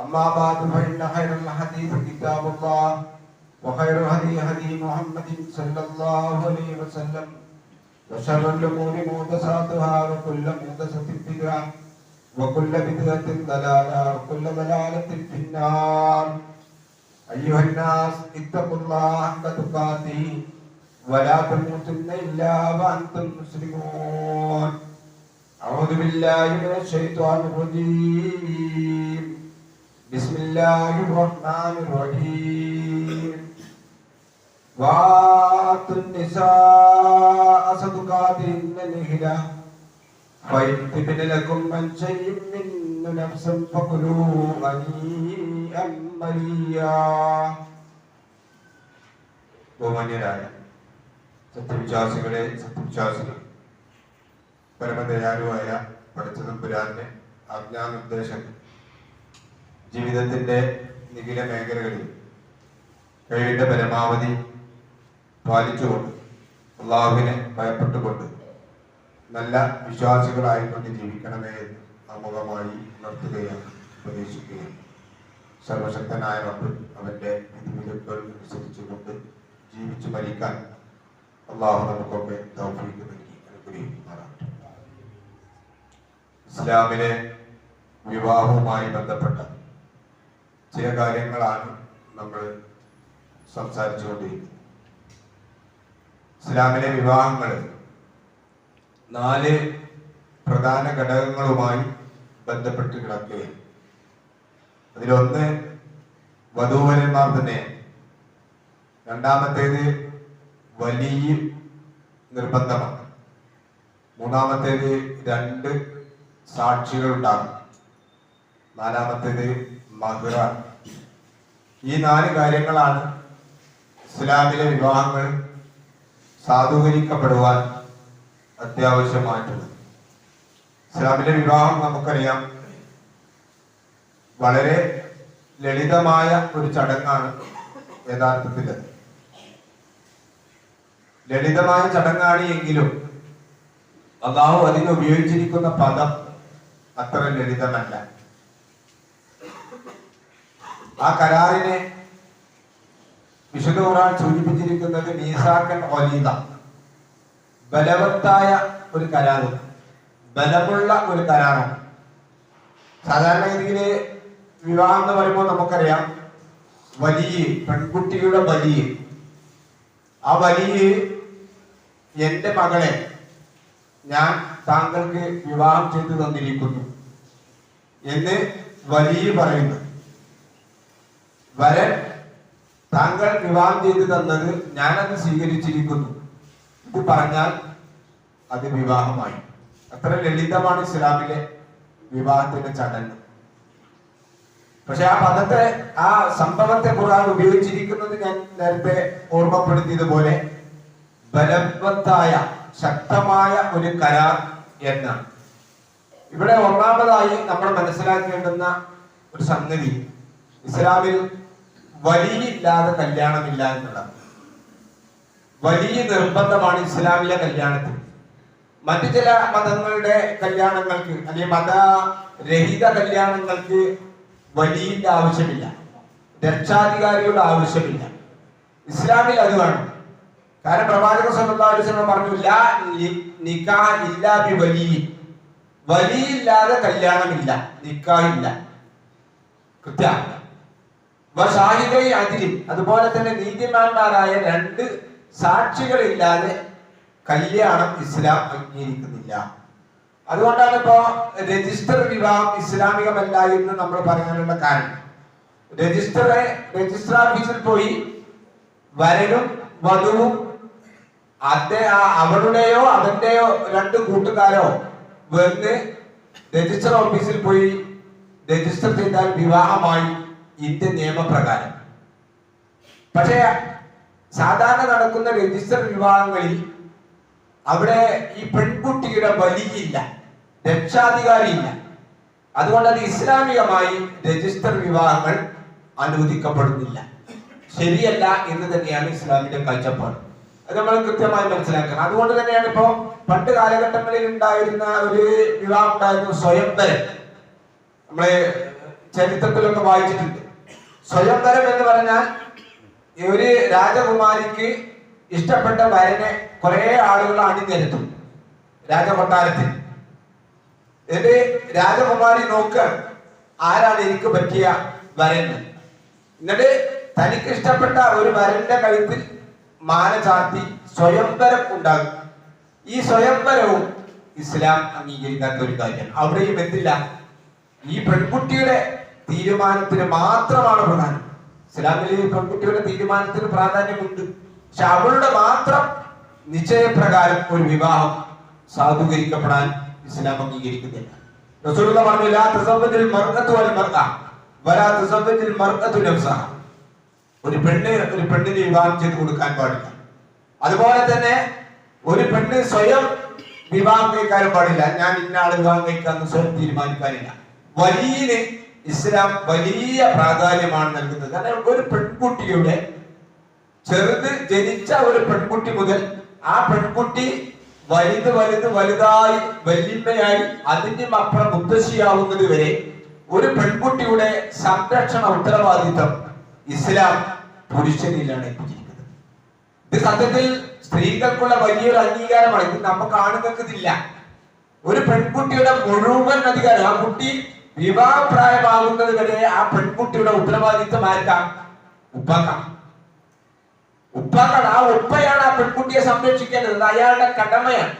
أما بعد فإن خير الحديث كتاب الله وخير الهدي هدي محمد صلى الله عليه وسلم وشر الأمور محدثاتها وكل محدثة بدعة وكل بدعة ضلالة وكل ضلالة في النار. أيها الناس اتقوا الله حق تقاته ولا تموتن إلا وأنتم مسلمون. أعوذ بالله من الشيطان الرجيم. بسم الله الرحمن الرحيم وآتوا النساء صدقاتهن نهلا فإن تبن لكم من شيء من نفسا فكلوا هنيئا مريا ബഹുമാന്യരായ സത്യവിശ്വാസികളെ സത്യവിശ്വാസികൾ പരമദയാലുവായ പഠിച്ചതമ്പുരാന്റെ ആജ്ഞാനിർദ്ദേശങ്ങൾ ജീവിതത്തിന്റെ നിഖില മേഖലകളിൽ കഴിവിന്റെ പരമാവധി പാലിച്ചുകൊണ്ട് അള്ളാഹുവിനെ ഭയപ്പെട്ടുകൊണ്ട് നല്ല വിശ്വാസികളായിക്കൊണ്ട് ജീവിക്കണമേ എന്ന് അമുഖമായി ഉണർത്തുകയാണ് ഉപദേശിക്കുകയാണ്. സർവശക്തനായ റബ്ബ് അവന്റെ വിധിവിലക്കുകൾ അനുസരിച്ചുകൊണ്ട് ജീവിച്ചു മരിക്കാൻ അള്ളാഹു നമുക്കൊക്കെ നൽകി അനുഗ്രഹിക്കുമാറാകട്ടെ. ഇസ്ലാമിലെ വിവാഹവുമായി ബന്ധപ്പെട്ട ചില കാര്യങ്ങളാണ് നമ്മൾ സംസാരിച്ചുകൊണ്ടിരിക്കുന്നത്. ഇസ്ലാമിലെ വിവാഹങ്ങൾ നാല് പ്രധാന ഘടകങ്ങളുമായി ബന്ധപ്പെട്ട് കിടക്കുകയാണ്. അതിലൊന്ന് വധൂവരന്മാർ തന്നെ രണ്ടാമത്തേത് വലിയ നിർബന്ധമാണ്. മൂന്നാമത്തേത് രണ്ട് സാക്ഷികൾ ഉണ്ടാകും നാലാമത്തേത് മധുര ഈ നാല് കാര്യങ്ങളാണ് ഇസ്ലാമിലെ വിവാഹങ്ങൾ സാധൂകരിക്കപ്പെടുവാൻ അത്യാവശ്യമായിട്ടുള്ളത്. ഇസ്ലാമിലെ വിവാഹം നമുക്കറിയാം. വളരെ ലളിതമായ ഒരു ചടങ്ങാണ് യഥാർത്ഥത്തിൽ. ലളിതമായ ചടങ്ങാണ് എങ്കിലും അള്ളാഹു അതിന് ഉപയോഗിച്ചിരിക്കുന്ന പദം അത്ര ലളിതമല്ല. ആ കരാറിനെ വിശുദ്ധ സൂചിപ്പിച്ചിരിക്കുന്നത് മീസാക്കൻ ഒലീത ബലവത്തായ ഒരു കരാറ്. ബലമുള്ള ഒരു കരാറാണ്. സാധാരണഗതിയിൽ വിവാഹം എന്ന് പറയുമ്പോൾ നമുക്കറിയാം വലിയ പെൺകുട്ടിയുടെ വലിയ. ആ വലിയ എന്റെ മകളെ ഞാൻ താങ്കൾക്ക് വിവാഹം ചെയ്തു തന്നിരിക്കുന്നു എന്ന് വലിയ പറയുന്നു. വരൻ താങ്കൾ വിവാഹം ചെയ്തു തന്നത് ഞാനത് സ്വീകരിച്ചിരിക്കുന്നു. ഇത് പറഞ്ഞാൽ അത് വിവാഹമായി. അത്ര ലളിതമാണ് ഇസ്ലാമിലെ വിവാഹത്തിന്റെ ചടങ്ങ്. പക്ഷെ ആ പദത്തെ ആ സംഭവത്തെ ഖുർആൻ ഉപയോഗിച്ചിരിക്കുന്നത് ഞാൻ നേരത്തെ ഓർമ്മപ്പെടുത്തിയതുപോലെ ബലവത്തായ ശക്തമായ ഒരു കരാർ എന്നാണ്. ഇവിടെ ഒന്നാമതായി നമ്മൾ മനസ്സിലാക്കേണ്ടുന്ന ഒരു സംഗതി. ഇസ്ലാമിൽ വലിയില്ലാതെ കല്യാണമില്ല എന്നുള്ളത്. വലിയ നിർബന്ധമാണ് ഇസ്ലാമിലെ കല്യാണത്തിൽ മറ്റു ചില മതങ്ങളുടെ കല്യാണങ്ങൾക്ക് അല്ലെങ്കിൽ മതരഹിത കല്യാണങ്ങൾക്ക് വലിയ ആവശ്യമില്ല. രക്ഷാധികാരിയുടെ ആവശ്യമില്ല. ഇസ്ലാമിൽ അത് വേണം. കാരണം പ്രവാചക സ്വന്തം പറഞ്ഞു ലാ നിക്കാഹ് ഇല്ലാ ബി വലിയ വലിയില്ലാതെ കല്യാണമില്ല നിക്കാഹില്ല കൃത്യ. അതിലും അതുപോലെ തന്നെ നീതിമാന്മാരായ രണ്ട് സാക്ഷികളില്ലാതെ കല്യാണം ഇസ്ലാം അംഗീകരിക്കുന്നില്ല. അതുകൊണ്ടാണ് ഇപ്പോ രജിസ്റ്റർ വിവാഹം ഇസ്ലാമികമല്ല എന്ന് നമ്മൾ പറയാനുള്ള കാരണം. രജിസ്റ്റർ രജിസ്റ്റർ ഓഫീസിൽ പോയി വരനും വധുവും അതെ അവളുടെയോ അവന്റെയോ രണ്ട് കൂട്ടുകാരോ വന്ന് രജിസ്റ്റർ ഓഫീസിൽ പോയി രജിസ്റ്റർ ചെയ്താൽ വിവാഹമായി. ഇന്ത്യൻ നിയമപ്രകാരം. പക്ഷേ സാധാരണ നടക്കുന്ന രജിസ്റ്റർ വിവാഹങ്ങളിൽ അവിടെ ഈ പെൺകുട്ടിയുടെ വലിയില്ല രക്ഷാധികാരിയില്ല അതുകൊണ്ട് അത് ഇസ്ലാമികമായി രജിസ്റ്റർ വിവാഹങ്ങൾ അനുവദിക്കപ്പെടുന്നില്ല. ശരിയല്ല എന്ന് തന്നെയാണ് ഇസ്ലാമിന്റെ കാഴ്ചപ്പാട്. അത് നമ്മൾ കൃത്യമായി മനസ്സിലാക്കണം. അതുകൊണ്ട് തന്നെയാണ് ഇപ്പോ പണ്ട് കാലഘട്ടങ്ങളിൽ ഉണ്ടായിരുന്ന ഒരു വിവാഹം ഉണ്ടായിരുന്നു സ്വയംവരൻ നമ്മളെ ചരിത്രത്തിലൊക്കെ വായിച്ചിട്ടുണ്ട്. സ്വയംവരം എന്ന് പറഞ്ഞാൽ ഒരു രാജകുമാരിക്ക് ഇഷ്ടപ്പെട്ട വരനെ കുറെ ആളുകൾ അണിനിരത്തും രാജകൊട്ടാരത്തിൽ. എന്നിട്ട് രാജകുമാരി നോക്കുക ആരാണ് എനിക്ക് പറ്റിയ വരൻ എന്നിട്ട് തനിക്ക് ഇഷ്ടപ്പെട്ട ഒരു വരന്റെ കഴുത്തിൽ മാല ചാർത്തി സ്വയംവരം ഉണ്ടാകും ഈ സ്വയംവരവും ഇസ്ലാം അംഗീകരിക്കാത്ത ഒരു കാര്യമാണ്. അവിടെയും എന്തില്ല? ഈ പെൺകുട്ടിയുടെ തീരുമാനത്തിന് മാത്രമാണ് പ്രധാനം. ഇസ്ലാമിലെ പെൺകുട്ടിയുടെ തീരുമാനത്തിന് പ്രാധാന്യമുണ്ട്. പക്ഷെ അവളുടെ മാത്രം നിശ്ചയപ്രകാരം ഒരു വിവാഹം സാധൂകരിക്കപ്പെടാൻ ഇസ്ലാം അംഗീകരിക്കുന്നില്ല. റസൂലുള്ള പറഞ്ഞു ലാ തസവ്വജുൽ മർഅത്തു വൽ മർഅ വലാ തസവ്വജുൽ മർഅത്തു നഫ്സഹ ഒരു പെണ്ണ് ഒരു പെണ്ണിന് വിവാഹം ചെയ്ത് കൊടുക്കാൻ പാടില്ല. അതുപോലെ തന്നെ ഒരു പെണ്ണ് സ്വയം വിവാഹം കഴിക്കാനും പാടില്ല. ഞാൻ ഇന്ന ആൾ വിവാഹം കഴിക്കാന്ന് സ്വയം തീരുമാനിക്കാനില്ല. വലിയന് ഇസ്ലാം വലിയ പ്രാധാന്യമാണ് നൽകുന്നത്. കാരണം ഒരു പെൺകുട്ടിയുടെ ചെറുത് ജനിച്ച ഒരു പെൺകുട്ടി മുതൽ ആ പെൺകുട്ടി വലുത് വലുത് വലുതായി വല്യമ്മയായി അതിന്റെ അപ്പുറം മുത്തശ്ശിയാവുന്നത് വരെ ഒരു പെൺകുട്ടിയുടെ സംരക്ഷണ ഉത്തരവാദിത്തം ഇസ്ലാം പുരുഷനിലാണ് എത്തിച്ചിരിക്കുന്നത് ഇത് സത്യത്തിൽ സ്ത്രീകൾക്കുള്ള വലിയൊരു അംഗീകാരമാണ്. ഇത് ആണുങ്ങൾക്ക് ഇതില്ല. ഒരു പെൺകുട്ടിയുടെ മുഴുവൻ അധികാരം ആ കുട്ടി വിവാഹപ്രായമാകുന്നത് വരെ ആ പെൺകുട്ടിയുടെ ഉത്തരവാദിത്വം ആർക്കാം? ഉപ്പാക്കാം. ഉപ്പാക്കാണ്. ആ ഉപ്പയാണ് ആ പെൺകുട്ടിയെ സംരക്ഷിക്കേണ്ടത്. അയാളുടെ കടമയാണ്.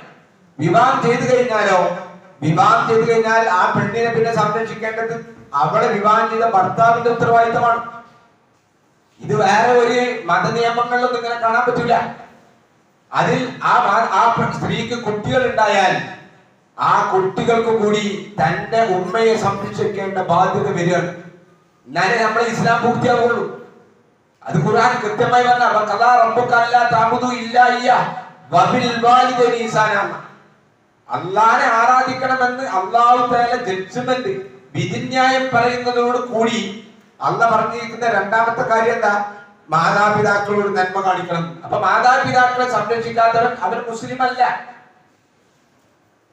വിവാഹം ചെയ്തു കഴിഞ്ഞാലോ? വിവാഹം ചെയ്തു കഴിഞ്ഞാൽ ആ പെണ്ണിനെ പിന്നെ സംരക്ഷിക്കേണ്ടത് അവളെ വിവാഹം ചെയ്ത ഭർത്താവിന്റെ ഉത്തരവാദിത്തമാണ് ഇത് വേറെ ഒരു മത മതനിയമങ്ങളിലൊന്നും ഇങ്ങനെ കാണാൻ പറ്റൂല. അതിൽ ആ ആ സ്ത്രീക്ക് കുട്ടികൾ ഉണ്ടായാൽ ആ കുട്ടികൾക്ക് കൂടി തന്റെ ഉമ്മയെ സംരക്ഷിക്കേണ്ട ബാധ്യത വരികയാണ്. എന്നാലേ നമ്മളെ ഇസ്ലാം പൂർത്തിയാവുള്ളൂ. അത് ഖുർആൻ കൃത്യമായി പറഞ്ഞ ഇല്ല വബിൽ അള്ളാനെ ആരാധിക്കണമെന്ന് അള്ളാഹു തആല ജഡ്ജ്മെന്റ് വിധിന്യായം പറയുന്നതോട് കൂടി അല്ല പറഞ്ഞിരിക്കുന്ന രണ്ടാമത്തെ കാര്യം എന്താ? മാതാപിതാക്കളോട് നന്മ കാണിക്കണം. അപ്പൊ മാതാപിതാക്കളെ സംരക്ഷിക്കാത്തവൻ അവൻ മുസ്ലിം അല്ല.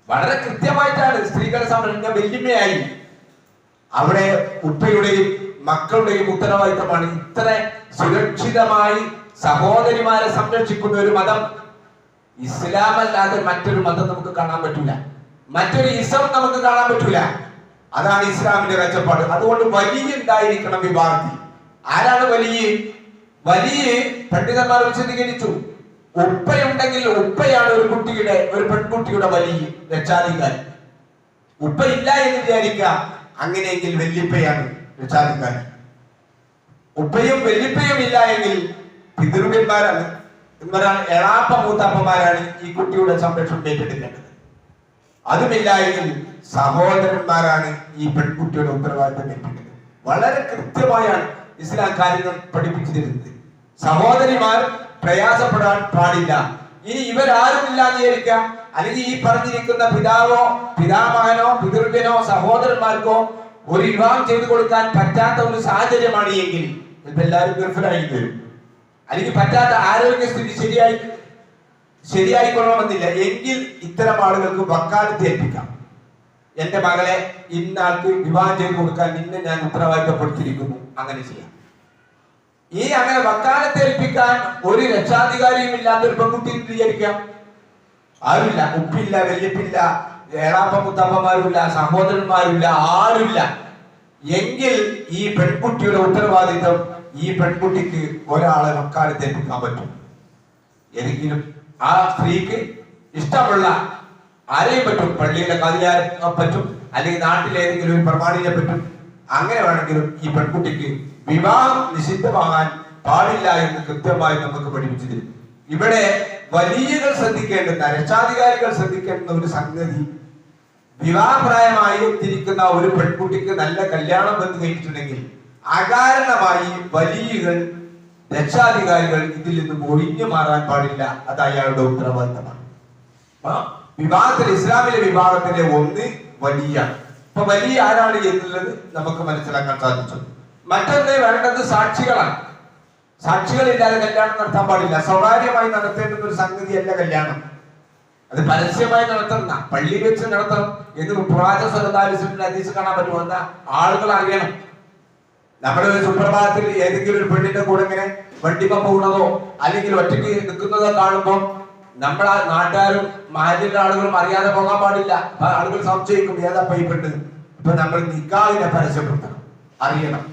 വളരെ കൃത്യമായിട്ടാണ് സ്ത്രീകളെ സംരക്ഷിക്കുന്ന വെല്ലുമയായി അവിടെ ഉപ്പയുടെയും മക്കളുടെയും ഉത്തരവാദിത്തമാണ് ഇത്ര സുരക്ഷിതമായി സഹോദരിമാരെ സംരക്ഷിക്കുന്ന ഒരു മതം. ഇസ്ലാം അല്ലാതെ മറ്റൊരു മതം നമുക്ക് കാണാൻ പറ്റൂല. മറ്റൊരു ഇസം നമുക്ക് കാണാൻ പറ്റൂല. അതാണ് ഇസ്ലാമിന്റെ കാഴ്ചപ്പാട്. അതുകൊണ്ട് വലിയ ഉണ്ടായിരിക്കണം വിവാഹത്തിൽ ആരാണ് വലിയ? വലിയ പണ്ഡിതന്മാർ വിശദീകരിച്ചു. ഉപ്പയുണ്ടെങ്കിൽ ഉപ്പയാണ് ഒരു കുട്ടിയുടെ ഒരു പെൺകുട്ടിയുടെ വലിയ രക്ഷാധികാരി ഉപ്പ ഇല്ല എന്ന് വിചാരിക്കുക അങ്ങനെയെങ്കിൽ വല്യപ്പയാണ് രക്ഷാധികാരി ഉപ്പയും വല്യപ്പയും ഇല്ല എങ്കിൽ പിതൃവ്യന്മാരാണ് എന്ന് പറഞ്ഞാൽ എളാപ്പ മൂത്താപ്പന്മാരാണ് ഈ കുട്ടിയുടെ സംരക്ഷണം ഏറ്റെടുക്കേണ്ടത്. അതുമില്ല എങ്കിൽ സഹോദരന്മാരാണ് ഈ പെൺകുട്ടിയുടെ ഉത്തരവാദിത്തം ഏറ്റെടുക്കുന്നത് വളരെ കൃത്യമായാണ് ഇസ്ലാം കാര്യങ്ങൾ പഠിപ്പിച്ചിരുന്നത്. സഹോദരിമാർ പ്രയാസപ്പെടാൻ പാടില്ല. ഇനി ഇവരാരും ഇല്ലാന്ന് വിചാരിക്കാം അല്ലെങ്കിൽ ഈ പറഞ്ഞിരിക്കുന്ന പിതാവോ പിതാമഹനോ പിതൃവ്യനോ സഹോദരന്മാർക്കോ ഒരു വിവാഹം ചെയ്തു കൊടുക്കാൻ പറ്റാത്ത ഒരു സാഹചര്യമാണ് എങ്കിൽ എല്ലാവരും ഗർഭരായി വരും അല്ലെങ്കിൽ പറ്റാത്ത ആരോഗ്യസ്ഥിതി ശരിയായി ശരിയായിക്കൊള്ളണമെന്നില്ല. എങ്കിൽ ഇത്തരം ആളുകൾക്ക് വക്കാലത്ത് ഏൽപ്പിക്കാം. എന്റെ മകളെ ഇന്നാൾക്ക് വിവാഹം ചെയ്തു കൊടുക്കാൻ നിന്നെ ഞാൻ ഉത്തരവാദിത്തപ്പെടുത്തിയിരിക്കുന്നു. അങ്ങനെ ചെയ്യാം. ഈ അങ്ങനെ വക്കാലത്ത് ഏൽപ്പിക്കാൻ ഒരു രക്ഷാധികാരിയും ഇല്ലാത്ത ഒരു പെൺകുട്ടി വിചാരിക്കാം ആരുമില്ല. ഉപ്പില്ല വെല്ലിപ്പില്ല ഏഴാപ്പ മുത്തപ്പന്മാരുമില്ല സഹോദരന്മാരുമില്ല ആരുമില്ല. എങ്കിൽ ഈ പെൺകുട്ടിയുടെ ഉത്തരവാദിത്വം ഈ പെൺകുട്ടിക്ക് ഒരാളെ വക്കാലത്ത് ഏൽപ്പിക്കാൻ പറ്റും. ഏതെങ്കിലും ആ സ്ത്രീക്ക് ഇഷ്ടമുള്ള ആരെയും പറ്റും. പള്ളിയിലെ കതിയാരെ പറ്റും. അല്ലെങ്കിൽ നാട്ടിലെ ഏതെങ്കിലും ഒരു പ്രമാണിയെ പറ്റും. അങ്ങനെ വേണമെങ്കിലും ഈ പെൺകുട്ടിക്ക് വിവാഹം നിഷിദ്ധമാകാൻ പാടില്ല എന്ന് കൃത്യമായി നമുക്ക് പഠിപ്പിച്ചു തരും ഇവിടെ വലിയകൾ ശ്രദ്ധിക്കേണ്ടുന്ന രക്ഷാധികാരികൾ ശ്രദ്ധിക്കേണ്ടുന്ന ഒരു സംഗതി വിവാഹപ്രായമായി എത്തിയിരിക്കുന്ന ഒരു പെൺകുട്ടിക്ക് നല്ല കല്യാണം വന്നു കഴിഞ്ഞിട്ടുണ്ടെങ്കിൽ അകാരണമായി വലിയകൾ രക്ഷാധികാരികൾ ഇതിൽ നിന്ന് ഒഴിഞ്ഞു മാറാൻ പാടില്ല. അത് അയാളുടെ ഉത്തരവാദിത്തമാണ്. വിവാഹത്തിൽ ഇസ്ലാമിലെ വിവാഹത്തിന്റെ ഒന്ന് വലിയ. ഇപ്പൊ വലിയ ആരാണ് എന്നുള്ളത് നമുക്ക് മനസ്സിലാക്കാൻ സാധിച്ചു. മറ്റൊന്ന് വേണ്ടത് സാക്ഷികളാണ്. സാക്ഷികളില്ലാതെ കല്യാണം നടത്താൻ പാടില്ല. സ്വകാര്യമായി നടത്തേണ്ടുന്ന ഒരു സംഗതിയല്ല കല്യാണം. അത് പരസ്യമായി നടത്തണം പള്ളി വെച്ച് നടത്തണം എന്ന് പ്രാജ സ്വലതാലിസിന്റെ ഹദീസ് കാണാൻ പറ്റുമെന്ന ആളുകൾ അറിയണം. നമ്മുടെ ഒരു സുപ്രഭാതത്തിൽ ഏതെങ്കിലും ഒരു പെണ്ണിന്റെ കൂടെ ഇങ്ങനെ വണ്ടിമ പോകുന്നതോ അല്ലെങ്കിൽ ഒറ്റയ്ക്ക് നിൽക്കുന്നതോ കാണുമ്പോൾ നമ്മളെ നാട്ടുകാരും മാലിന്റെ ആളുകളും അറിയാതെ പോകാൻ പാടില്ല. ആളുകൾ സംശയിക്കും ഏതാ പൈപ്പുണ്ട് ഇപ്പൊ നമ്മൾ നിക്കാവിനെ പരസ്യപ്പെടുത്തണം. അറിയണം.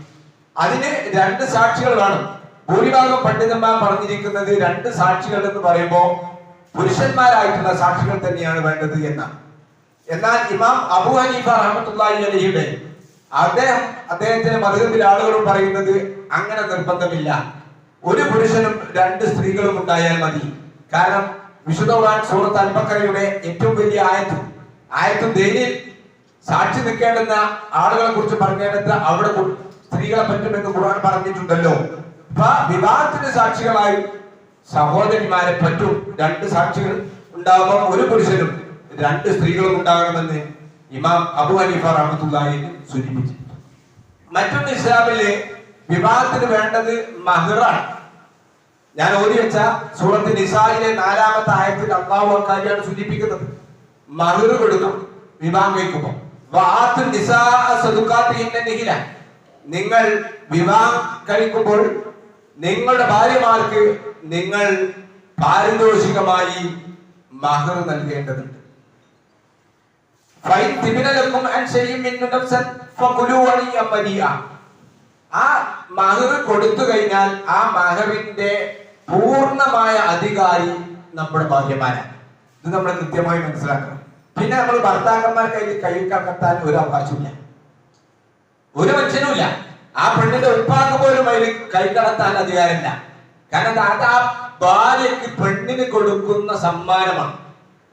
അതിന് രണ്ട് സാക്ഷികൾ വേണം ഭൂരിഭാഗം പണ്ഡിതന്മാർ പറഞ്ഞിരിക്കുന്നത് രണ്ട് സാക്ഷികൾ എന്ന് പറയുമ്പോൾ പുരുഷന്മാരായിട്ടുള്ള സാക്ഷികൾ തന്നെയാണ് വേണ്ടത് എന്നാണ് എന്നാൽ ഇമാം അബു ഹനീഫ റഹ്മത്തുള്ളാഹി അലഹിയുടെ അദ്ദേഹം അദ്ദേഹത്തിന്റെ മതത്തിലെ ആളുകളും പറയുന്നത് അങ്ങനെ നിർബന്ധമില്ല. ഒരു പുരുഷനും രണ്ട് സ്ത്രീകളും ഉണ്ടായാൽ മതി. കാരണം വിശുദ്ധ ഖുർആൻ സൂറത്ത് അൽബക്കറയുടെ ഏറ്റവും വലിയ ആയത്തും ആയത്തും ദൈനിൽ സാക്ഷി നിൽക്കേണ്ടുന്ന ആളുകളെ കുറിച്ച് പറഞ്ഞേണ്ടത് അവിടെ സ്ത്രീകളെ പറ്റുമെന്ന് ഖുർആൻ പറഞ്ഞിട്ടുണ്ടല്ലോ. വിവാഹത്തിന് സാക്ഷികളായി സഹോദരിമാരെ പറ്റും. രണ്ട് സാക്ഷികൾ ഉണ്ടാകുമ്പോൾ ഒരു പുരുഷനും. രണ്ട് സ്ത്രീകളും ഉണ്ടാകണമെന്ന് ഇമാം അബു ഹനീഫ റഹ്മത്തുള്ളാഹി സൂചിപ്പിച്ചു മറ്റൊന്ന് ഇസ്ലാമിലെ വിവാഹത്തിന് വേണ്ടത് മഹറാണ്. ഞാൻ ഓടി വെച്ച സൂറത്ത് നിസായിലെ നാലാമത്തെ ആയത്തിൽ അള്ളാഹു അക്കാര്യാണ് സൂചിപ്പിക്കുന്നത്. മഹറ് കൊടുക്കും വിവാഹം കഴിക്കുമ്പോൾ വാത്തും നിസാ സദുക്കാത്തിഹിന്റെ നിഹില. നിങ്ങൾ വിവാഹം കഴിക്കുമ്പോൾ നിങ്ങളുടെ ഭാര്യമാർക്ക് നിങ്ങൾ പാരിതോഷികമായി മഹർ നൽകേണ്ടതുണ്ട്. ആ മഹർ കൊടുത്തു കഴിഞ്ഞാൽ ആ മഹറിന്റെ പൂർണമായ അധികാരി നമ്മുടെ ഭാര്യമാരാണ്. ഇത് നമ്മൾ കൃത്യമായി മനസ്സിലാക്കണം. പിന്നെ നമ്മൾ ഭർത്താക്കന്മാർക്ക് അതിൽ കൈ ഒരു അവകാശമില്ല ഒരു മനുഷ്യനുമില്ല. ആ പെണ്ണിന്റെ ഉപ്പാക്ക് പോലും അതിൽ കൈകടത്താൻ അധികാരമില്ല. കാരണം അത് ആ ഭാര്യക്ക് പെണ്ണിന് കൊടുക്കുന്ന സമ്മാനമാണ്.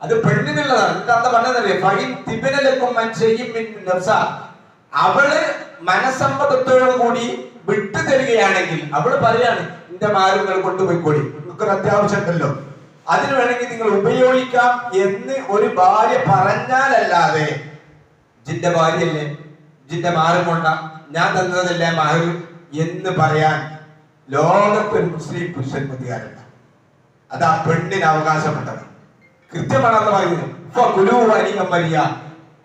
അത് പെണ്ണിനുള്ളതാണ്. എന്താ പറഞ്ഞതല്ലേ ഫൈൻ തിബിനലക്കും മനുഷ്യയും അവൾ മനസമ്മതത്തോടു കൂടി വിട്ടു തരികയാണെങ്കിൽ അവൾ പറയാണ് എന്റെ മാരുങ്ങൾ കൊണ്ടുപോയിക്കോടി നമുക്കൊരു അത്യാവശ്യം ഉണ്ടല്ലോ അതിന് വേണമെങ്കിൽ നിങ്ങൾ ഉപയോഗിക്കാം എന്ന് ഒരു ഭാര്യ പറഞ്ഞാലല്ലാതെ ജിന്റെ ഭാര്യയല്ലേ? ജിന്റെ മാറും കൊണ്ട. ഞാൻ തന്നതല്ലേ മാറു എന്ന് പറയാൻ ലോകത്തൊരു മുസ്ലിം പുരുഷൻ അധികാരമില്ല അതാ പെണ്ണിന് അവകാശപ്പെട്ടത്. കൃത്യമാണെന്ന് പറയുന്നു. ഇപ്പൊ കുലു അനിയം വലിയ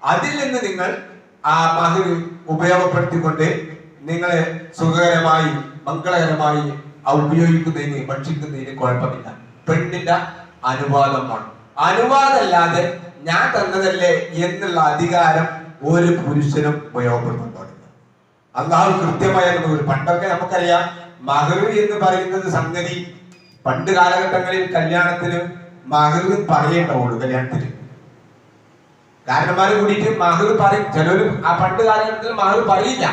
അതിൽ നിന്ന് നിങ്ങൾ ആ മഹിർ ഉപയോഗപ്പെടുത്തിക്കൊണ്ട് നിങ്ങളെ സുഖകരമായി മംഗളകരമായി ഉപയോഗിക്കുന്നതിന് ഭക്ഷിക്കുന്നതിന് കുഴപ്പമില്ല. പെണ്ണിന്റെ അനുവാദമാണ്. അനുവാദമല്ലാതെ ഞാൻ തന്നതല്ലേ എന്നുള്ള അധികാരം ഒരു പുരുഷനും ഉപയോഗപ്പെടുത്താൻ പാടില്ല അള്ളാഹു കൃത്യമായ ഒരു പണ്ടൊക്കെ നമുക്കറിയാം മഹർ എന്ന് പറയുന്നത് സംഗതി പണ്ട് കാലഘട്ടങ്ങളിൽ കല്യാണത്തിന് മഹർ പറയേണ്ടവുള്ളൂ കല്യാണത്തിന്. കാരണന്മാര് കൂടിയിട്ട് മഹർ പറയും ചിലരും ആ പണ്ട് കാലഘട്ടത്തിൽ മഹർ പറയില്ല.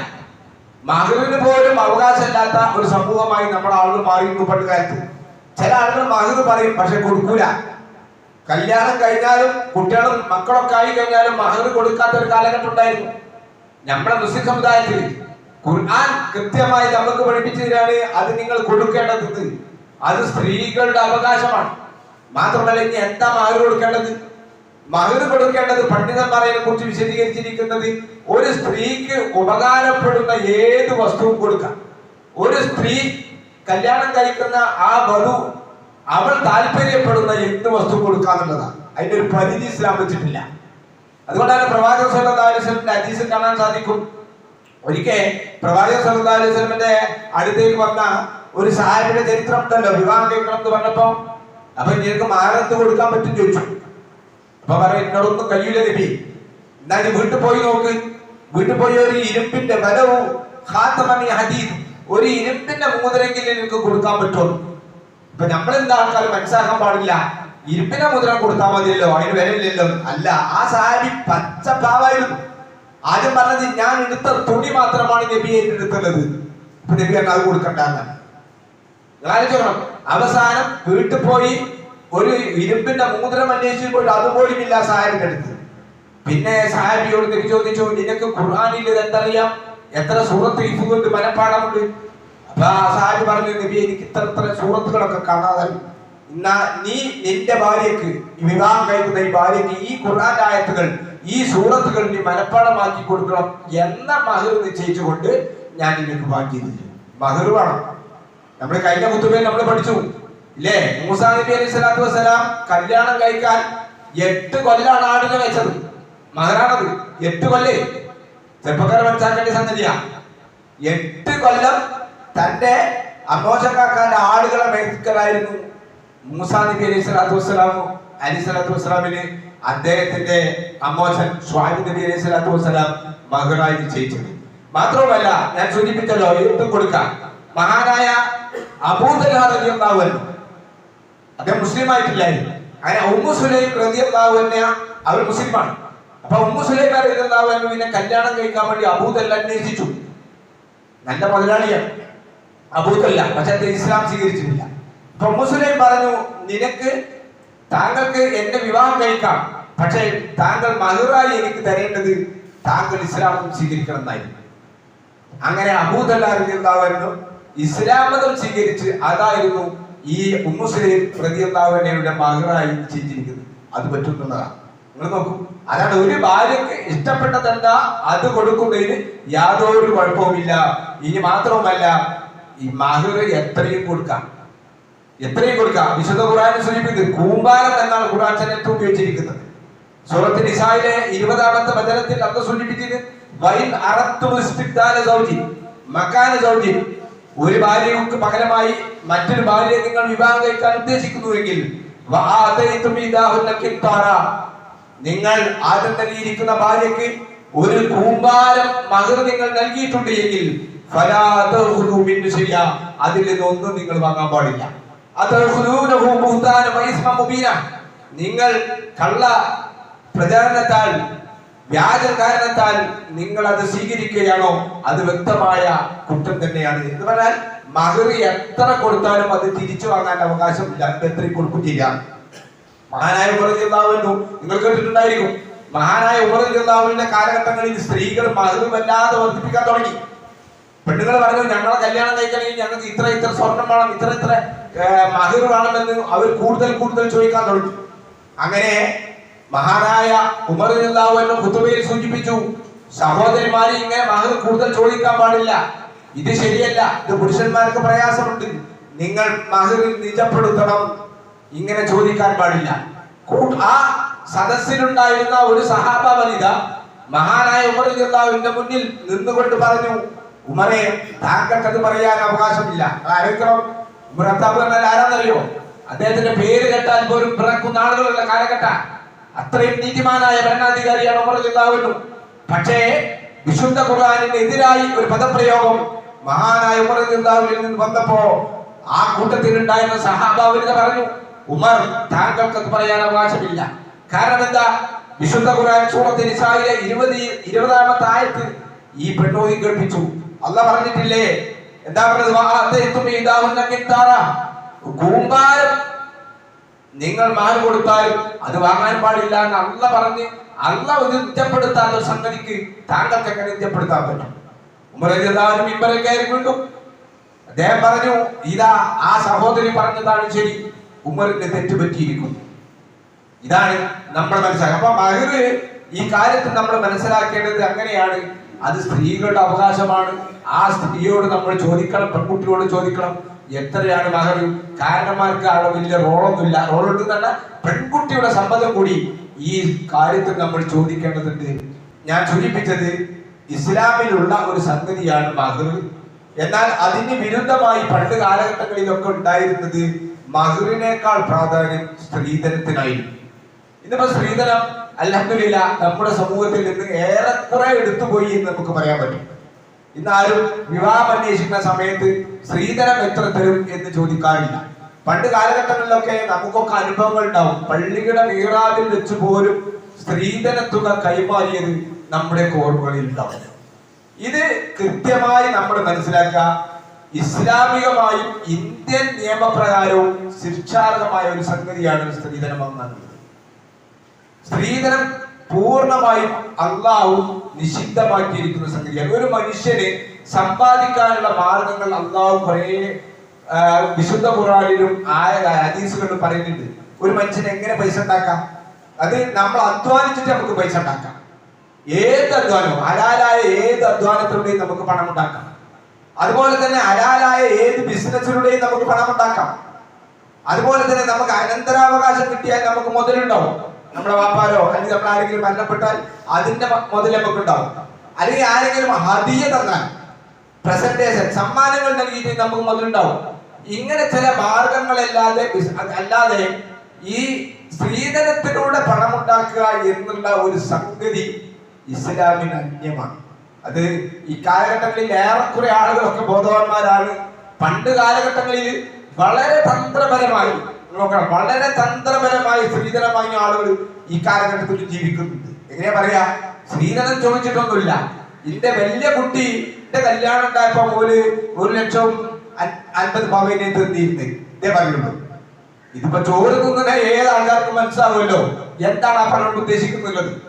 മഹറിന് പോലും അവകാശമില്ലാത്ത ഒരു സമൂഹമായി നമ്മുടെ ആളുകൾ മാറിയിരുന്നു പണ്ട് കാലത്ത്. ചില ആളുകൾ മഹർ പറയും പക്ഷെ കൊടുക്കൂല. കല്യാണം കഴിഞ്ഞാലും കുട്ടികളും മക്കളൊക്കെ ആയി കഴിഞ്ഞാലും മഹർ കൊടുക്കാത്ത ഒരു കാലഘട്ടം ഉണ്ടായിരുന്നു. നമ്മുടെ മുസ്ലിം സമുദായത്തിൽ ഖുർആൻ കൃത്യമായി നമുക്ക് പഠിപ്പിച്ചതിനാണ് അത് നിങ്ങൾ കൊടുക്കേണ്ടത്. അത് സ്ത്രീകളുടെ അവകാശമാണ്. മാത്രമല്ല ഇനി എന്താ മഹർ കൊടുക്കേണ്ടത്? മഹർ കൊടുക്കേണ്ടത് പണ്ഡിതന്മാരെ കുറിച്ച് വിശദീകരിച്ചിരിക്കുന്നത് ഒരു സ്ത്രീക്ക് ഉപകാരപ്പെടുന്ന ഏത് വസ്തുവും കൊടുക്കാം. ഒരു സ്ത്രീ കല്യാണം കഴിക്കുന്ന ആ വധു അവൾ താല്പര്യപ്പെടുന്ന എന്ത് വസ്തു കൊടുക്കാന്നുള്ളതാണ് അതിന്റെ ഒരു പരിധി ഇസ്ലാം വെച്ചിട്ടില്ല. അതുകൊണ്ടാണ് പ്രവാചക വസല്ലമയുടെ ഹദീസിൽ കാണാൻ സാധിക്കും. ഒരിക്കൽ പ്രവാചക വസല്ലമയുടെ അടുത്തേക്ക് വന്ന ഒരു സഹായിയുടെ ചരിത്രം ഉണ്ടല്ലോ വിവാഹം കഴിക്കണം എന്ന് പറഞ്ഞപ്പോ അപ്പൊ നിനക്ക് മാറത്ത് കൊടുക്കാൻ പറ്റും ചോദിച്ചു. അപ്പൊ പറയും എന്നോടൊന്നും കഴിയില്ല നബി. എന്നാ വീട്ടിൽ പോയി നോക്ക്. വീട്ടിൽ പോയി ഒരു ഇരുമ്പിന്റെ ബലവും ഒരു ഇരുമ്പിന്റെ മൂതരെങ്കിലും നിനക്ക് കൊടുക്കാൻ പറ്റുമോ ഇപ്പൊ നമ്മൾ എന്താ ആൾക്കാർ മനസ്സിലാക്കാൻ പാടില്ല. ഇരുപ്പിനെ മുദ്ര കൊടുത്താൽ മതിയല്ലോ അതിന് വിലയില്ലല്ലോ. അല്ല ആ സാരി പച്ച പാവായിരുന്നു ആദ്യം പറഞ്ഞത് ഞാൻ എടുത്ത തുണി മാത്രമാണ് നബി എടുത്തുള്ളത് ഇപ്പൊ നബി എന്നാ. അത് ആലോചിക്കണം അവസാനം വീട്ടിൽ പോയി ഒരു ഇരുമ്പിന്റെ മൂത്രം അന്വേഷിച്ചപ്പോൾ അതുപോലും ഇല്ല സാഹിബിന്റെ അടുത്ത്. പിന്നെ സാഹിബിയോട് നബി ചോദിച്ചു നിനക്ക് ഖുർആാനിൽ എന്തറിയാം എത്ര സൂറത്ത് ഇഫുകൊണ്ട് മനപ്പാടമുണ്ട് സാരി പറഞ്ഞു നബി എനിക്ക് ഇത്ര സൂറത്തുകളൊക്കെ കാണാതെ എന്നാ നീ നിന്റെ ഭാര്യക്ക് വിവാഹം കഴിക്കുന്ന ഈ ഭാര്യക്ക് ഈ ഖുർആൻ ആയത്തുകൾ ഈ സൂറത്തുകൾ നീ മനപ്പാടമാക്കി കൊടുക്കണം എന്ന മഹർ നിശ്ചയിച്ചുകൊണ്ട് ഞാൻ നിനക്ക് ബാക്കി തരും മഹർ വേണം. നമ്മൾ കഴിഞ്ഞ കുത്തുമേ നമ്മൾ പഠിച്ചു. ഇല്ലേ? മൂസാ നബി അലൈഹി സ്വലാത്തു വസ്സലാം കല്യാണം കഴിക്കാൻ എട്ട് കൊല്ലാണ് ആടിനെ വെച്ചത്. മഹറാണത്. എട്ട് കൊല്ലേ? ചെറുപ്പക്കാരെ മനസ്സിലാക്കേണ്ട സംഗതിയാ. എട്ട് കൊല്ലം തന്റെ അമോശക്കാക്കാന്റെ ആടുകളെ മേൽക്കലായിരുന്നു മൂസാ നബി അലൈഹി സ്വലാത്തു വസ്സലാമു അലി സ്വലാത്തു വസ്സലാമിന് അദ്ദേഹത്തിന്റെ അമ്മോശൻ ഷ്വാബ് നബി അലൈഹി സ്വലാത്തു വസ്സലാം മകളായി നിശ്ചയിച്ചത് മാത്രവുമല്ല ഞാൻ സൂചിപ്പിച്ചല്ലോ എഴുത്തും കൊടുക്കാം. മഹാനായ അബൂദലാഹു അദ്ദേഹം മുസ്ലിം ആയിട്ടില്ലായിരുന്നു അങ്ങനെ ഉമ്മു സുലൈം റതിയല്ലാഹുവിനെ അവർ മുസ്ലിമാണ്. അപ്പൊ ഉമ്മു സുലൈം റതിയല്ലാഹുവിനെ കല്യാണം കഴിക്കാൻ വേണ്ടി അബൂദല്ല അന്വേഷിച്ചു. നല്ല മുതലാളിയാണ്. അബൂദല്ല പക്ഷെ അദ്ദേഹം ഇസ്ലാം സ്വീകരിച്ചിട്ടില്ല. അപ്പൊ മുസ്ലിം പറഞ്ഞു നിനക്ക് താങ്കൾക്ക് എന്റെ വിവാഹം കഴിക്കാം. പക്ഷെ താങ്കൾ മഹുറായി എനിക്ക് തരേണ്ടത് താങ്കൾ ഇസ്ലാം സ്വീകരിക്കണം എന്നായിരുന്നു അങ്ങനെ അബൂദല്ലാഹു ഇസ്ലാം മതം സ്വീകരിച്ച് അതായിരുന്നു ഈ ഉമ്മുസ്ലിം പ്രതിയുണ്ടാവുന്നവരുടെ മഹുറായി ചെയ്തിരിക്കുന്നത് അത് പറ്റുന്നതാണ് നിങ്ങൾ നോക്കൂ. അതാണ് ഒരു ഭാര്യക്ക് ഇഷ്ടപ്പെട്ടത് എന്താ അത് കൊടുക്കുന്നതിന് യാതൊരു കുഴപ്പവുമില്ല. ഇനി മാത്രവുമല്ല ഈ മഹർ എത്രയും കൊടുക്കാം. എത്രയും കൊടുക്കാം. വിശുദ്ധ ഖുറാനെ സൂചിപ്പിക്കുന്നത് കൂമ്പാരം എന്നാണ് ഖുറാൻ ചരിത്രം ഉപയോഗിച്ചിരിക്കുന്നത്. സൂറത്ത് നിസായിലെ ഇരുപതാമത്തെ വചനത്തിൽ അന്ന് സൂചിപ്പിച്ചത് വൈൻ അറത്തു ഇസ്തിഖ്ദാന സൗജി മക്കാന സൗജി. ഒരു ഭാര്യക്ക് പകരമായി മറ്റൊരു ഭാര്യയെ നിങ്ങൾ വിവാഹം കഴിക്കാൻ ഉദ്ദേശിക്കുന്നുവെങ്കിൽ നിങ്ങൾ ആദ്യം നൽകിയിരിക്കുന്ന ഭാര്യക്ക് ഒരു കൂമ്പാരം മകർ നിങ്ങൾ നൽകിയിട്ടുണ്ട് എങ്കിൽ അതിൽ നിന്നൊന്നും നിങ്ങൾ വാങ്ങാൻ പാടില്ല. നിങ്ങൾ കള്ള പ്രചാരണത്താൽ വ്യാജ കാരണത്താൽ നിങ്ങൾ അത് സ്വീകരിക്കുകയാണോ? അത് വ്യക്തമായ കുറ്റം തന്നെയാണ്. എന്ന് പറഞ്ഞാൽ മഹർ എത്ര കൊടുത്താലും അത് തിരിച്ചു വാങ്ങാൻ അവകാശം അത് കൊടുക്കുകയില്ല മഹാനായ ഉമർജിള്ളാവുന്നു നിങ്ങൾ കേട്ടിട്ടുണ്ടായിരിക്കും. മഹാനായ ഉമർജിള്ളാവിന്റെ കാലഘട്ടങ്ങളിൽ സ്ത്രീകൾ മഹർ വല്ലാതെ വർദ്ധിപ്പിക്കാൻ തുടങ്ങി. പെണ്ണുങ്ങൾ പറഞ്ഞു ഞങ്ങളെ കല്യാണം കഴിക്കണമെങ്കിൽ ഞങ്ങൾക്ക് ഇത്ര ഇത്ര സ്വർണം വേണം ഇത്ര ഇത്ര മഹിർ വേണമെന്ന് അവർ കൂടുതൽ കൂടുതൽ ചോദിക്കാൻ തുടങ്ങി. അങ്ങനെ മഹാനായ ഉമർ എന്ന കുത്തുബയിൽ സൂചിപ്പിച്ചു സഹോദരിമാരെ ഇങ്ങനെ മഹർ കൂടുതൽ ചോദിക്കാൻ പാടില്ല. ഇത് ശരിയല്ല ഇത് പുരുഷന്മാർക്ക് പ്രയാസമുണ്ട്. നിങ്ങൾ മഹിറിൽ നിജപ്പെടുത്തണം ഇങ്ങനെ ചോദിക്കാൻ പാടില്ല. ആ സദസ്സിലുണ്ടായിരുന്ന ഒരു സഹാബ വനിത മഹാനായ ഉമർ അള്ളാഹുവിന്റെ മുന്നിൽ നിന്നുകൊണ്ട് പറഞ്ഞു ഉമറെ താങ്കൾക്ക് അത് പറയാൻ അവകാശമില്ല. ആരോഗ്യം ഉമർ എന്നാൽ അദ്ദേഹത്തിന്റെ പേര് കേട്ടാൽ പോലും പിറക്കുന്ന ആളുകളുള്ള കാലഘട്ട. അത്രയും നീതിമാനായ ഭരണാധികാരിയാണ് ഉമർ ചിന്താവുന്നു പക്ഷേ വിശുദ്ധ ഖുർആാനിന് എതിരായി ഒരു പദപ്രയോഗം മഹാനായ ഉമർ ചിന്താവിൽ നിന്ന് വന്നപ്പോ ആ കൂട്ടത്തിൽ ഉണ്ടായിരുന്ന സഹാബാവിനെ പറഞ്ഞു ഉമർ താങ്കൾക്ക് അത് പറയാൻ അവകാശമില്ല. കാരണം എന്താ? വിശുദ്ധ ഖുർആൻ സൂറത്ത് നിസായിലെ ഇരുപത് ഇരുപതാമത്തെ ആയത്ത് ഈ പെണ്ണോതി കേൾപ്പിച്ചു അല്ല പറഞ്ഞിട്ടില്ലേ? എന്താ പറഞ്ഞത്. കൂമ്പാരം നിങ്ങൾ മാൻ കൊടുത്താലും അത് വാങ്ങാൻ പാടില്ല എന്ന് അല്ല പറഞ്ഞ് അല്ല ഒരു നിത്യപ്പെടുത്താത്ത സംഗതിക്ക് താങ്കൾക്ക് എങ്ങനെ നിത്യപ്പെടുത്താൻ പറ്റും? ഉമറും ഇമ്പരെ കയറി വീണ്ടും. അദ്ദേഹം പറഞ്ഞു ഇതാ ആ സഹോദരി പറഞ്ഞതാണ് ശരി. ഉമറിന്റെ തെറ്റ് പറ്റിയിരിക്കും ഇതാണ് നമ്മുടെ മനസ്സിലാക്കുക അപ്പൊ മഹിർ ഈ കാര്യത്തിൽ നമ്മൾ മനസ്സിലാക്കേണ്ടത് അങ്ങനെയാണ്. അത് സ്ത്രീകളുടെ അവകാശമാണ്. ആ സ്ത്രീയോട് നമ്മൾ ചോദിക്കണം പെൺകുട്ടിയോട് ചോദിക്കണം എത്രയാണ് മകൾ? കാരണന്മാർക്ക് അവിടെ വലിയ റോളൊന്നുമില്ല. റോളുണ്ട് തന്നെ പെൺകുട്ടിയുടെ സമ്മതം കൂടി ഈ കാര്യത്തിൽ നമ്മൾ ചോദിക്കേണ്ടതുണ്ട്. ഞാൻ സൂചിപ്പിച്ചത് ഇസ്ലാമിലുള്ള ഒരു സംഗതിയാണ് മഹർ എന്നാൽ അതിന് വിരുദ്ധമായി പണ്ട് കാലഘട്ടങ്ങളിലൊക്കെ ഉണ്ടായിരുന്നത് മഹറിനേക്കാൾ പ്രാധാന്യം സ്ത്രീധനത്തിനായിരുന്നു. ഇന്നിപ്പോ സ്ത്രീധനം അലഹമില്ല നമ്മുടെ സമൂഹത്തിൽ നിന്ന് ഏറെക്കുറെ എടുത്തുപോയി എന്ന് നമുക്ക് പറയാൻ പറ്റും. ഇന്നാരും വിവാഹം അന്വേഷിക്കുന്ന സമയത്ത് സ്ത്രീധനം എത്ര തരും എന്ന് ചോദിക്കാറില്ല. പണ്ട് കാലഘട്ടങ്ങളിലൊക്കെ നമുക്കൊക്കെ അനുഭവങ്ങൾ ഉണ്ടാവും. പള്ളിയുടെ മീറാവിൽ വെച്ച് പോലും സ്ത്രീധന തുക കൈമാറിയത് നമ്മുടെ ഓർമ്മകളിൽ ഉണ്ടാവും. ഇത് കൃത്യമായി നമ്മൾ മനസ്സിലാക്കുക. ഇസ്ലാമികമായും ഇന്ത്യൻ നിയമപ്രകാരവും ശിക്ഷാർഹമായ ഒരു സംഗതിയാണ് സ്ത്രീധനം എന്നുള്ളത് സ്ത്രീധനം പൂർണമായും അള്ളാഹു നിഷിദ്ധമാക്കിയിരിക്കുന്ന സംഗതിയാണ്. ഒരു മനുഷ്യന് സമ്പാദിക്കാനുള്ള മാർഗങ്ങൾ അള്ളാഹു കുറേ വിശുദ്ധ ഖുറാനിലും ആയ ഹദീസുകളിലും പറയുന്നുണ്ട്. ഒരു മനുഷ്യന് എങ്ങനെ പൈസ ഉണ്ടാക്കാം? അത് നമ്മൾ അധ്വാനിച്ചിട്ട് നമുക്ക് പൈസ ഉണ്ടാക്കാം. ഏത് അധ്വാനവും ഹലാലായ ഏത് അധ്വാനത്തിലൂടെയും നമുക്ക് പണം ഉണ്ടാക്കാം. അതുപോലെ തന്നെ ഹലാലായ ഏത് ബിസിനസ്സിലൂടെയും നമുക്ക് പണം ഉണ്ടാക്കാം. അതുപോലെ തന്നെ നമുക്ക് അനന്തരാവകാശം കിട്ടിയാൽ നമുക്ക് മുതലുണ്ടാവും. നമ്മുടെ വാപ്പാരോ അല്ലെങ്കിൽ നമ്മൾ ആരെങ്കിലും മരണപ്പെട്ടാൽ അതിന്റെ മുതൽ നമുക്ക് ഉണ്ടാവും അല്ലെങ്കിൽ ആരെങ്കിലും ഹതിയ തന്നാൽ പ്രസന്റേഷൻ സമ്മാനങ്ങൾ നൽകിയിട്ട് നമുക്ക് മുതലുണ്ടാവും. ഇങ്ങനെ ചില മാർഗങ്ങളല്ലാതെ അല്ലാതെ ഈ സ്ത്രീധനത്തിലൂടെ പണമുണ്ടാക്കുക എന്നുള്ള ഒരു സംഗതി ഇസ്ലാമിന് അന്യമാണ്. അത് ഈ കാലഘട്ടങ്ങളിൽ ഏറെക്കുറെ ആളുകളൊക്കെ ബോധവാന്മാരാണ്. പണ്ട് കാലഘട്ടങ്ങളിൽ വളരെ തന്ത്രപരമായി നോക്കണം. വളരെ തന്ത്രപരമായി സ്ത്രീധനമായി ആളുകൾ ഈ കാലഘട്ടത്തിൽ ജീവിക്കുന്നുണ്ട്. എങ്ങനെയാ പറയാ? സ്ത്രീധനം ചോദിച്ചിട്ടൊന്നുമില്ല. എന്റെ വലിയ കുട്ടി എന്റെ കല്യാണം ഉണ്ടായപ്പോ ഒരു ഒരു ലക്ഷം അൻ- അൻപത് പവനെ തീർന്നിരുന്നു. ഇതേ പറയുള്ളൂ. ഇതിപ്പോ ചോറ് തിന്നുന്ന ഏത് ആൾക്കാർക്കും മനസ്സിലാവുമല്ലോ. എന്താണ് ആ പറഞ്ഞുകൊണ്ട് ഉദ്ദേശിക്കുന്നുള്ളത്?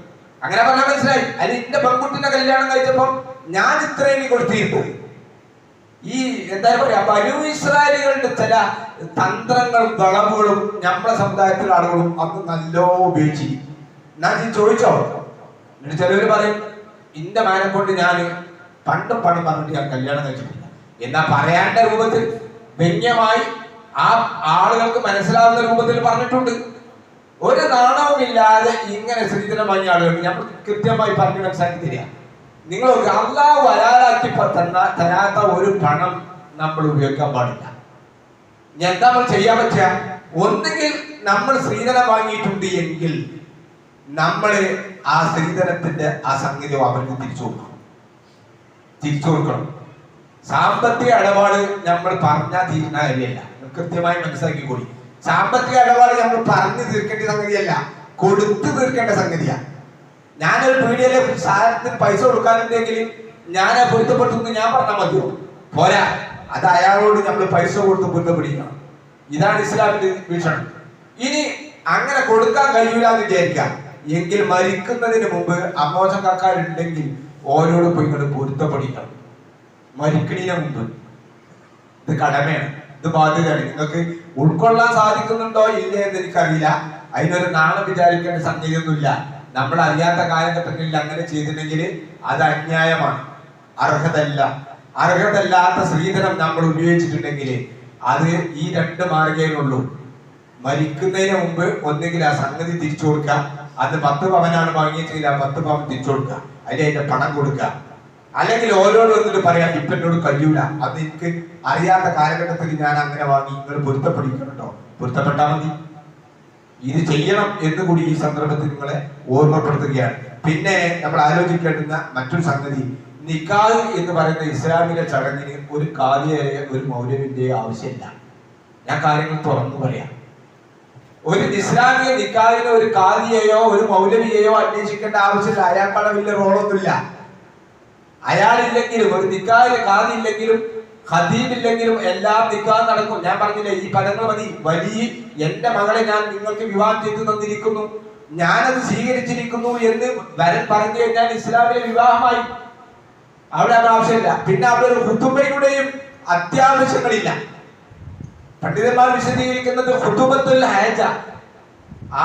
അങ്ങനെ പറഞ്ഞാൽ മനസ്സിലായി. അതിന് എന്റെ പെൺകുട്ടിന്റെ കല്യാണം കഴിച്ചപ്പോ ഞാൻ ഇത്രയും കൊടുത്തിരുന്നു. ഈ എന്താ പറയാ വരു ഇസ്രായേലുകളുടെ ചില തന്ത്രങ്ങളും വളവുകളും നമ്മളെ സമുദായത്തിലെ ആളുകളും അന്ന് നല്ലോ ഉപയോഗിച്ചിരിക്കും ഞാൻ ചോദിച്ചോ? എന്നിട്ട് ചിലവര് പറയും ഇന്റെ മാനെ കൊണ്ട് ഞാൻ പണ്ടും പണം പറഞ്ഞിട്ട് ഞാൻ കല്യാണം കഴിച്ചിട്ടില്ല. എന്നാ പറയാണ്ട രൂപത്തിൽ വ്യംഗ്യമായി ആ ആളുകൾക്ക് മനസ്സിലാവുന്ന രൂപത്തിൽ പറഞ്ഞിട്ടുണ്ട്. ഒരു നാണവുമില്ലാതെ ഇങ്ങനെ സ്ത്രീധനം ആളുകൾ നമ്മൾ കൃത്യമായി പറഞ്ഞു മനസ്സിലാക്കി തരിക. നിങ്ങൾ ഒരു അള്ളാ വരാലാക്കി തന്ന തരാത്ത ഒരു പണം നമ്മൾ ഉപയോഗിക്കാൻ പാടില്ല. എന്താ നമ്മൾ ചെയ്യാൻ പറ്റുക? ഒന്നുകിൽ നമ്മൾ സ്ത്രീധനം വാങ്ങിയിട്ടുണ്ട് എങ്കിൽ നമ്മൾ ആ സ്ത്രീധനത്തിന്റെ ആ സംഗതി അവർക്ക് തിരിച്ചു കൊടുക്കണം. തിരിച്ചു കൊടുക്കണം. സാമ്പത്തിക ഇടപാട് നമ്മൾ പറഞ്ഞാൽ തീരുന്ന കാര്യമല്ല. കൃത്യമായി മനസ്സിലാക്കി കൂടി സാമ്പത്തിക ഇടപാട് നമ്മൾ പറഞ്ഞു തീർക്കേണ്ട സംഗതിയല്ല. കൊടുത്തു തീർക്കേണ്ട സംഗതിയാണ് ഞാനൊരു പീഡിയയിലെ സാധനത്തിന് പൈസ കൊടുക്കാനുണ്ടെങ്കിൽ ഞാൻ പൊരുത്തപ്പെട്ടു ഞാൻ പറഞ്ഞാൽ മതിയോ? പോരാ. അത് അയാളോട് നമ്മൾ പൈസ കൊടുത്ത് പൊരുത്തപ്പെടിക്കണം ഇതാണ് ഇസ്ലാമിന്റെ വീക്ഷണം. ഇനി അങ്ങനെ കൊടുക്കാൻ കഴിയില്ല എന്ന് വിചാരിക്കാം എങ്കിൽ മരിക്കുന്നതിന് മുമ്പ് അമോചക്കാരുണ്ടെങ്കിൽ ഓരോട് പോയി ഇങ്ങോട്ട് പൊരുത്തപ്പെടിക്കണം മരിക്കണിന് മുമ്പ്. ഇത് കടമയാണ്. ഇത് ബാധ്യതയാണ്. നിങ്ങൾക്ക് ഉൾക്കൊള്ളാൻ സാധിക്കുന്നുണ്ടോ ഇല്ലേ എന്ന് എനിക്കറിയില്ല. അതിനൊരു നാണം വിചാരിക്കേണ്ട സംഗതിയൊന്നുമില്ല. നമ്മൾ അറിയാത്ത കാലഘട്ടങ്ങളിൽ അങ്ങനെ ചെയ്തിട്ടുണ്ടെങ്കിൽ അത് അന്യായമാണ്. അർഹതല്ല. അർഹതല്ലാത്ത സ്ത്രീധനം നമ്മൾ ഉപയോഗിച്ചിട്ടുണ്ടെങ്കിൽ അത് ഈ രണ്ട് മാർഗേനുള്ളൂ മരിക്കുന്നതിന് മുമ്പ് ഒന്നെങ്കിൽ ആ സംഗതി തിരിച്ചു കൊടുക്കുക. അത് പത്ത് പവനാണ് വാങ്ങിയെങ്കിൽ ആ പത്ത് പവൻ തിരിച്ചു കൊടുക്കുക. അതിന് അതിന്റെ പണം കൊടുക്കുക. അല്ലെങ്കിൽ ഓരോരോ പറയാം ഇപ്പൊ എന്നോട് കഴിയൂല. അത് എനിക്ക് അറിയാത്ത കാലഘട്ടത്തിൽ ഞാൻ അങ്ങനെ വാങ്ങി. നിങ്ങൾ പൊരുത്തപ്പെടിക്കണം കേട്ടോ. പൊരുത്തപ്പെട്ടാ മതി. ഇത് ചെയ്യണം എന്ന് കൂടി ഈ സന്ദർഭത്തിൽ നിങ്ങളെ ഓർമ്മപ്പെടുത്തുകയാണ്. പിന്നെ നമ്മൾ ആലോചിക്കേണ്ടുന്ന മറ്റൊരു സംഗതി. നിക്കാഹ് എന്ന് പറയുന്ന ഇസ്ലാമിക ചടങ്ങിന് ഒരു കാതിയായ ഒരു മൗലവിന്റെ ആവശ്യമില്ല. ഞാൻ കാര്യങ്ങൾ തുറന്നു പറയാം. ഒരു ഇസ്ലാമിക നിക്കാഹിന് ഒരു കാതിയെയോ ഒരു മൗലവിയെയോ അന്വേഷിക്കേണ്ട ആവശ്യമില്ല. അയാൾക്കാണ് വലിയ റോളൊന്നുമില്ല അയാളില്ലെങ്കിലും ഒരു നിക്കാഹിന് കാതി ഇല്ലെങ്കിലും എല്ലാം നിക്കാഹ് നടക്കും. ഞാൻ പറഞ്ഞില്ലേ ഈ പദങ്ങൾ മതി. വലിയ എന്റെ മകളെ ഞാൻ നിങ്ങൾക്ക് വിവാഹം ചെയ്തു തന്നിരിക്കുന്നു. ഞാനത് സ്വീകരിച്ചിരിക്കുന്നു എന്ന് വരൻ പറഞ്ഞു കഴിഞ്ഞാൽ ഇസ്ലാമിലെ വിവാഹമായി. അവിടെ ആവശ്യമില്ല. പിന്നെ അവിടെ ഒരു ഹുത്തുബയുടെയും അത്യാവശ്യങ്ങളില്ല. പണ്ഡിതന്മാർ വിശദീകരിക്കുന്നത് ഹുത്തുബത്തുൽ ഹാജ.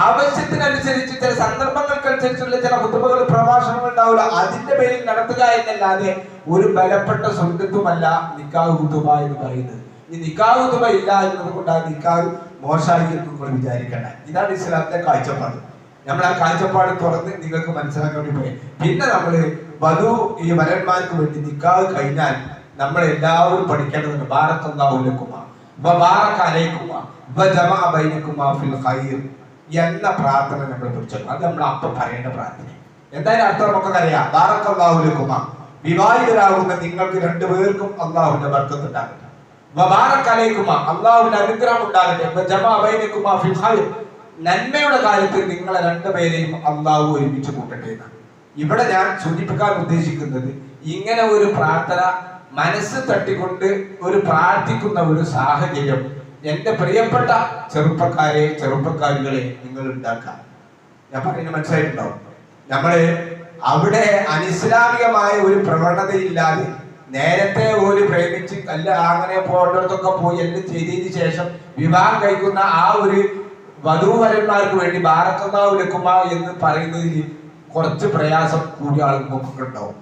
ആവശ്യത്തിനനുസരിച്ച് ചില സന്ദർഭങ്ങൾക്കനുസരിച്ചുള്ള ചില ഹുത്തുബകൾ പ്രഭാഷണങ്ങൾ ഉണ്ടാവില്ല. അതിന്റെ പേരിൽ നടത്തുക എന്നല്ലാതെ ഒരു ബലപ്പെട്ട സ്വന്തത്വമല്ല നിക്കാഹ് ഹുത്തുബ എന്ന് പറയുന്നത്. ഈ നിക്കാഹ് ഹുത്തുബ ഇല്ല എന്നത് കൊണ്ട് ആ നിക്കാഹ് മോശമായി എന്ന് നമ്മൾ വിചാരിക്കണ്ട. ഇതാണ് ഇസ്ലാമിന്റെ കാഴ്ചപ്പാട്. നമ്മൾ ആ കാഴ്ചപ്പാട് തുറന്ന് നിങ്ങൾക്ക് മനസ്സിലാക്കാൻ വേണ്ടി പോയി. പിന്നെ നമ്മൾ വധു ഈ വരന്മാർക്ക് വേണ്ടി നിക്കാഹ് കഴിഞ്ഞാൽ നമ്മൾ എല്ലാവരും പഠിക്കേണ്ടതുണ്ട് ബാറക്കല്ലാഹുലക്കുമാ വബാറകലൈക്കുമാ വജമഅ ബൈനക്കുമാ ഫിൽ ഖൈർ. എന്ന പ്രാർത്ഥന നമ്മൾ പഠിച്ചു അത് നമ്മൾ അപ്പം പറയേണ്ട പ്രാർത്ഥന. എന്തായാലും അർത്ഥം നമുക്കൊക്കെ അറിയാം ബാറക്കല്ലാഹുലുക്കുമ വിവാഹിതരാകുന്ന നിങ്ങൾക്ക് രണ്ടുപേർക്കും അള്ളാഹുവിന്റെ ബർക്കത്ത് ഉണ്ടാകട്ടെ വബാറകലൈക്കുമാ അള്ളാഹുവിന്റെ അനുഗ്രഹം ഉണ്ടാകട്ടെ. വജമഅ ബൈനക്കുമാ ഫിൽ ഖൈർ. നന്മയുടെ കാര്യത്തിൽ നിങ്ങളെ രണ്ടുപേരെയും അള്ളാഹു ഒരുമിച്ച് കൂട്ടട്ടെ എന്നാണ്. ഇവിടെ ഞാൻ സൂചിപ്പിക്കാൻ ഉദ്ദേശിക്കുന്നത് ഇങ്ങനെ ഒരു പ്രാർത്ഥന മനസ്സ് തട്ടിക്കൊണ്ട് ഒരു പ്രാർത്ഥിക്കുന്ന ഒരു സാഹചര്യം എന്റെ പ്രിയപ്പെട്ട ചെറുപ്പക്കാരെ ചെറുപ്പക്കാരികളെ നിങ്ങൾ ഉണ്ടാക്കാം. ഞാൻ പറഞ്ഞു മനസ്സിലായിട്ടുണ്ടാവും നമ്മൾ അവിടെ അനിസ്ലാമികമായ ഒരു പ്രവണതയില്ലാതെ നേരത്തെ ഒരു പ്രേമിച്ച് കല്ല് അങ്ങനെ പോകേണ്ടടത്തൊക്കെ പോയി എല്ലാം ചെയ്തതിന് ശേഷം വിവാഹം കഴിക്കുന്ന ആ ഒരു വധൂവരന്മാർക്ക് വേണ്ടി ബാറക്കുമാവുലക്കുമ എന്ന് പറയുന്നതിൽ കുറച്ച് പ്രയാസം കൂടിയ ആളുകൾക്കുണ്ടാവും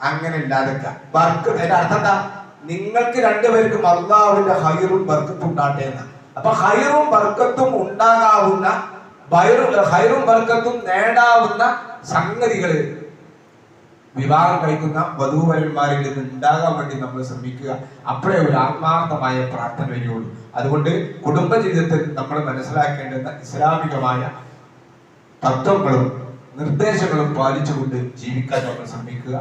അങ്ങനെ ഇല്ലാതൊക്കെ വർക്ക് അതിന്റെ അർത്ഥം എന്താ? നിങ്ങൾക്ക് രണ്ടുപേർക്കും അള്ളാഹുവിന്റെ ഹൈറും ബർക്കത്തും ഉണ്ടാട്ടെ എന്ന്. അപ്പൊ ഹൈറും ബർക്കത്തും ഉണ്ടാകാവുന്ന ഹൈറും ബർക്കത്തും നേടാവുന്ന സംഗതികൾ വിവാഹം കഴിക്കുന്ന വധൂവരന്മാരിൽ നിന്ന് ഉണ്ടാകാൻ വേണ്ടി നമ്മൾ ശ്രമിക്കുക. അപ്പോഴേ ഒരു ആത്മാർത്ഥമായ പ്രാർത്ഥന വരികയുള്ളൂ. അതുകൊണ്ട് കുടുംബ ജീവിതത്തിൽ നമ്മൾ മനസ്സിലാക്കേണ്ടുന്ന ഇസ്ലാമികമായ തത്വങ്ങളും നിർദ്ദേശങ്ങളും പാലിച്ചുകൊണ്ട് ജീവിക്കാൻ നമ്മൾ ശ്രമിക്കുക.